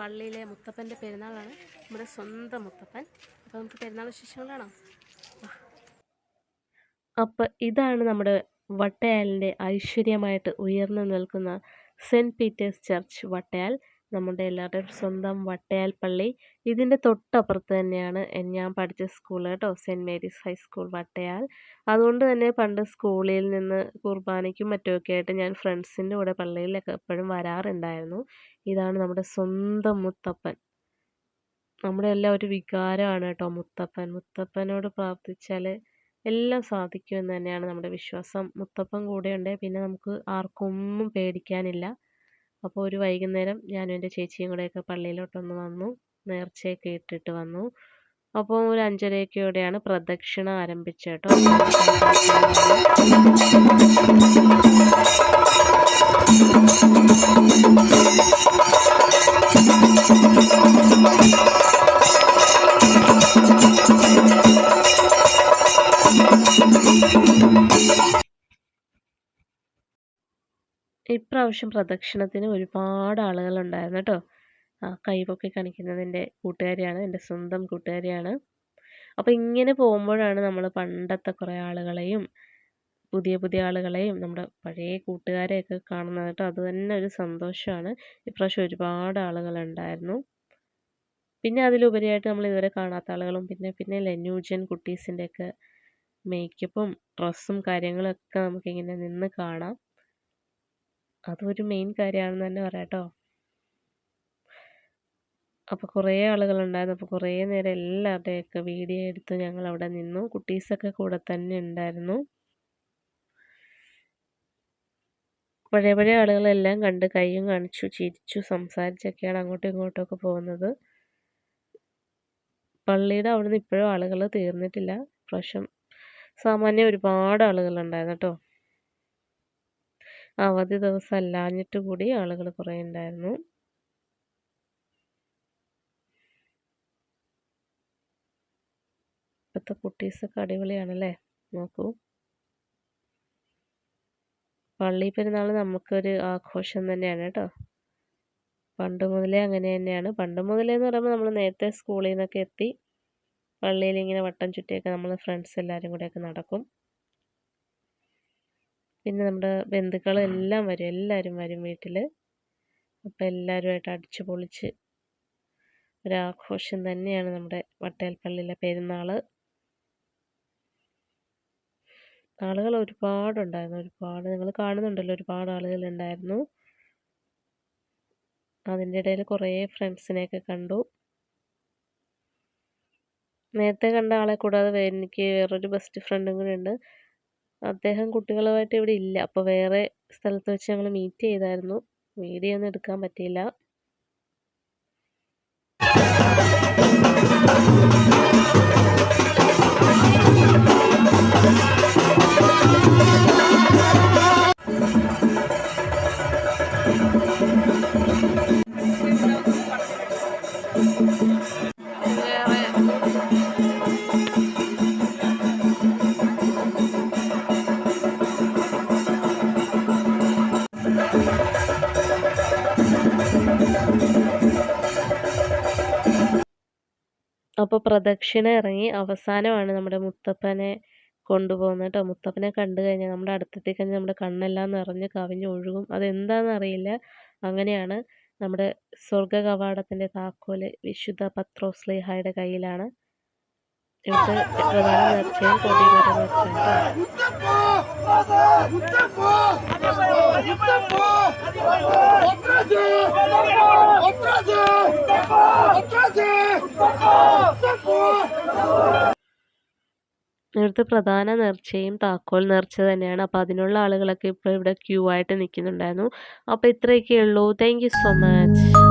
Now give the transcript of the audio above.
പള്ളിയിലെ മുത്തപ്പന്റെ പെരുന്നാളാണ്. നമ്മുടെ സ്വന്തം മുത്തപ്പൻ. അപ്പോൾ നമുക്ക് പെരുന്നാൾ വിശേഷങ്ങൾ കാണാം. അപ്പോൾ ഇതാണ് നമ്മുടെ വട്ടയാലിന്റെ ഐശ്വര്യമായിട്ട് ഉയർന്നു നിൽക്കുന്ന സെന്റ് പീറ്റേഴ്സ് ചർച്ച് വട്ടയാൽ. നമ്മുടെ എല്ലാവരുടെയും സ്വന്തം വട്ടയാൽ പള്ളി ഇതിന്റെ തൊട്ടപ്പുറത്ത് തന്നെയാണ് ഞാൻ പഠിച്ച സ്കൂൾ കേട്ടോ. Saint Mary's high school Vattayal. അതുകൊണ്ട് തന്നെ പണ്ട് സ്കൂളിൽ നിന്ന് കുർബാനയ്ക്കും മറ്റുമൊക്കെ ആയിട്ട് ഞാൻ ഫ്രണ്ട്സിന്റെ കൂടെ പള്ളിയിലൊക്കെ എപ്പോഴും വരാറുണ്ടായിരുന്നു. ഇതാണ് നമ്മുടെ സ്വന്തം മുത്തപ്പൻ. നമ്മുടെ എല്ലാം ഒരു വികാരമാണ് കേട്ടോ മുത്തപ്പൻ. മുത്തപ്പനോട് പ്രാർത്ഥിച്ചാൽ എല്ലാം സാധിക്കുമെന്ന് തന്നെയാണ് നമ്മുടെ വിശ്വാസം. മുത്തപ്പൻ കൂടെയുണ്ട്. പിന്നെ നമുക്ക് ആർക്കൊന്നും പേടിക്കാനില്ല. അപ്പോൾ ഒരു വൈകുന്നേരം ഞാനും എന്റെ ചേച്ചിയും കൂടെയൊക്കെ പള്ളിയിലോട്ടൊന്ന് വന്നു. നേർച്ചയൊക്കെ ഇട്ടിട്ട് വന്നു. അപ്പോൾ ഒരു അഞ്ചരയൊക്കെയോടെയാണ് പ്രദക്ഷിണ ആരംഭിച്ചത് ഇപ്രാവശ്യം പ്രദക്ഷിണത്തിന് ഒരുപാട് ആളുകളുണ്ടായിരുന്നു കേട്ടോ. ആ കൈപൊക്കി കാണിക്കുന്നത് എന്റെ കൂട്ടുകാരിയാണ് എന്റെ സ്വന്തം കൂട്ടുകാരിയാണ്. അപ്പോൾ ഇങ്ങനെ പോകുമ്പോഴാണ് നമ്മൾ പണ്ടത്തെ കുറേ ആളുകളെയും പുതിയ പുതിയ ആളുകളെയും നമ്മുടെ പഴയ കൂട്ടുകാരെയൊക്കെ കാണുന്നത് കേട്ടോ. അത് തന്നെ ഒരു സന്തോഷമാണ്. ഇപ്രാവശ്യം ഒരുപാട് ആളുകളുണ്ടായിരുന്നു. പിന്നെ അതിലുപരിയായിട്ട് നമ്മൾ ഇതുവരെ കാണാത്ത ആളുകളും പിന്നെ പിന്നെ ന്യൂജൻ കുട്ടീസിന്റെയൊക്കെ മേക്കപ്പും ഡ്രസ്സും കാര്യങ്ങളൊക്കെ നമുക്കിങ്ങനെ നിന്ന് കാണാം. അതൊരു മെയിൻ കാര്യമാണെന്ന് തന്നെ പറയാം കേട്ടോ അപ്പോൾ കുറേ ആളുകളുണ്ടായിരുന്നു. അപ്പോൾ കുറേ നേരം എല്ലാവരുടെയൊക്കെ വീഡിയോ എടുത്ത് ഞങ്ങൾ അവിടെ നിന്നു. കുട്ടീസൊക്കെ കൂടെ തന്നെ ഉണ്ടായിരുന്നു. പഴയ പഴയ ആളുകളെല്ലാം കണ്ട് കൈയും കാണിച്ചു ചിരിച്ചു സംസാരിച്ചൊക്കെയാണ് അങ്ങോട്ടും ഇങ്ങോട്ടും ഒക്കെ പോകുന്നത്. പള്ളിയുടെ അവിടുന്ന് ഇപ്പോഴും ആളുകൾ തീർന്നിട്ടില്ല. പ്രാവശ്യം സാമാന്യം ഒരുപാട് ആളുകളുണ്ടായിരുന്നു കേട്ടോ അവധി ദിവസം അല്ലാഞ്ഞിട്ട് കൂടി ആളുകൾ കുറേ ഉണ്ടായിരുന്നു. ഇപ്പോഴത്തെ കുട്ടീസൊക്കെ അടിപൊളിയാണല്ലേ? നോക്കൂ. പള്ളി പെരുന്നാൾ നമുക്കൊരു ആഘോഷം തന്നെയാണ് കേട്ടോ. പണ്ട് മുതലേ അങ്ങനെ തന്നെയാണ്. പണ്ട് മുതലേ എന്ന് പറയുമ്പോൾ നമ്മൾ നേരത്തെ സ്കൂളിൽ നിന്നൊക്കെ എത്തി പള്ളിയിൽ ഇങ്ങനെ വട്ടം ചുറ്റിയൊക്കെ നമ്മൾ ഫ്രണ്ട്സ് എല്ലാവരും കൂടെയൊക്കെ നടക്കും. പിന്നെ നമ്മുടെ ബന്ധുക്കളെല്ലാം വരും. എല്ലാവരും വരും വീട്ടിൽ അപ്പോൾ എല്ലാവരുമായിട്ട് അടിച്ചു പൊളിച്ച് ഒരാഘോഷം തന്നെയാണ് നമ്മുടെ വട്ടേൽപ്പള്ളിയിലെ പെരുന്നാൾ ആളുകൾ ഒരുപാടുണ്ടായിരുന്നു. ഒരുപാട് നിങ്ങൾ കാണുന്നുണ്ടല്ലോ ഒരുപാട് ആളുകൾ ഉണ്ടായിരുന്നു. അതിന്റെ ഇടയിൽ കുറേ ഫ്രണ്ട്സിനെയൊക്കെ കണ്ടു. നേരത്തെ കണ്ട ആളെ കൂടാതെ എനിക്ക് വേറൊരു ബെസ്റ്റ് ഫ്രണ്ടും കൂടി ഉണ്ട്. അദ്ദേഹം കുട്ടികളുമായിട്ട് ഇവിടെ ഇല്ല. അപ്പോൾ വേറെ സ്ഥലത്ത് വെച്ച് ഞങ്ങൾ മീറ്റ് ചെയ്തായിരുന്നു. വീഡിയോ ഒന്നും എടുക്കാൻ പറ്റിയില്ല. അപ്പോൾ പ്രദക്ഷിണ ഇറങ്ങി അവസാനമാണ് നമ്മുടെ മുത്തപ്പനെ കൊണ്ടുപോകുന്നത് കേട്ടോ. മുത്തപ്പനെ കണ്ടു കഴിഞ്ഞാൽ നമ്മുടെ അടുത്തെത്തി കഴിഞ്ഞാൽ നമ്മുടെ കണ്ണെല്ലാം നിറഞ്ഞ് കവിഞ്ഞ് ഒഴുകും. അതെന്താണെന്ന് അറിയില്ല. അങ്ങനെയാണ് നമ്മുടെ സ്വർഗ കവാടത്തിന്റെ താക്കോൽ വിശുദ്ധ പത്രോസ്ലിഹായുടെ കയ്യിലാണ്. ഇവിടുത്തെ പ്രധാന കേട്ടോ ഇവിടുത്തെ പ്രധാന നേർച്ചയും താക്കോൽ നേർച്ച തന്നെയാണ്. അപ്പോൾ അതിനുള്ള ആളുകളൊക്കെ ഇപ്പോൾ ഇവിടെ ക്യൂ ആയിട്ട് നിൽക്കുന്നുണ്ടായിരുന്നു. അപ്പോൾ ഇത്രയൊക്കെ ഉള്ളൂ. Thank so much